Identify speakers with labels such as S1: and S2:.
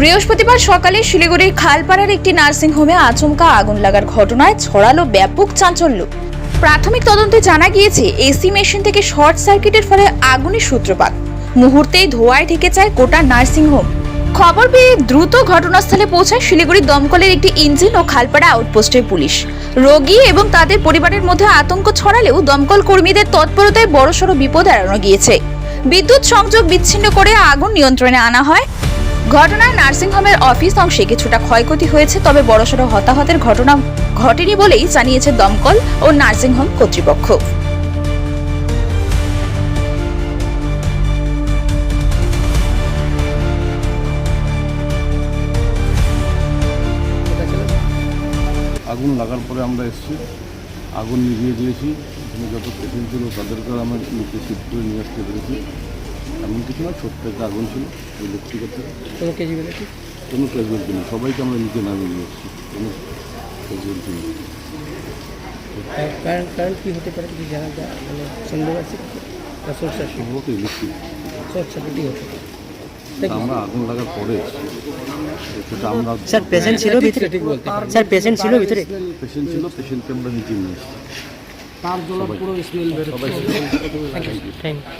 S1: বৃহস্পতিবার সকালে শিলিগুড়ির খালপাড়ার একটি নার্সিংহোমে আচমকা আগুন লাগার ঘটনায় ছড়ালো ব্যাপক চাঞ্চল্য। প্রাথমিক তদন্তে জানা গিয়েছে, এসি মেশিন থেকে শর্ট সার্কিটের ফলে আগুনের সূত্রপাত। মুহূর্তেই ধোঁয়ায় ঢেকে যায় গোটা নার্সিংহোম খবর পেয়ে দ্রুত ঘটনাস্থলে পৌঁছায় শিলিগুড়ি দমকলের একটি ইঞ্জিন ও খালপাড়া আউটপোস্টের পুলিশ। রোগী এবং তাদের পরিবারের মধ্যে আতঙ্ক ছড়ালেও দমকল কর্মীদের তৎপরতায় বড়সড় বিপদ এড়ানো গিয়েছে। বিদ্যুৎ সংযোগ বিচ্ছিন্ন করে আগুন নিয়ন্ত্রণে আনা হয়। ঘটনায় নার্সিংহোমের অফিস অংশে কিছুটা ক্ষয়ক্ষতি হয়েছে, তবে বড়সড় হতাহতের ঘটনা ঘটেনি বলেই জানিয়েছে দমকল ও নার্সিংহোম কর্তৃপক্ষ।
S2: আগুন লাগার পরে আমরা এসেছি। আগুন নিভিয়ে দিয়েছি। যত পেশেন্ট ছিল তাদেরকে আমরা শিফট করে নিয়ে আসতে পেরেছি। এমন কিছু না ছোট্ট একটা আগুন ছিল ইলেকট্রিকের থেকে
S3: কোনো কেজিবিলিটি
S2: কোনো ক্যাজুয়ালিটি নেই সবাইকে আমরা নিচে নামিয়ে নিয়ে এসেছি কোনো ক্যাজুয়ালিটি নেই
S3: কারেন্ট কারেন্ট কী হতে পারে কিছু জানা যায়? মানে সন্দেহ আছে?
S2: সম্ভবত ইলেকট্রিক
S3: সার্কিটই হতে পারে।
S2: আমরা আগুন লাগার পরে সেটা আমরা
S4: স্যার পেশেন্ট ছিল ভিতরে?
S3: ঠিক বলতে
S4: স্যার পেশেন্ট ছিল ভিতরে?
S2: পেশেন্ট ছিল পেশেন্টকে আমরা নিচে নিয়ে এসেছি।
S3: তার জ্বলার পুরো স্মেল বেরোচ্ছে
S4: থ্যাংক ইউ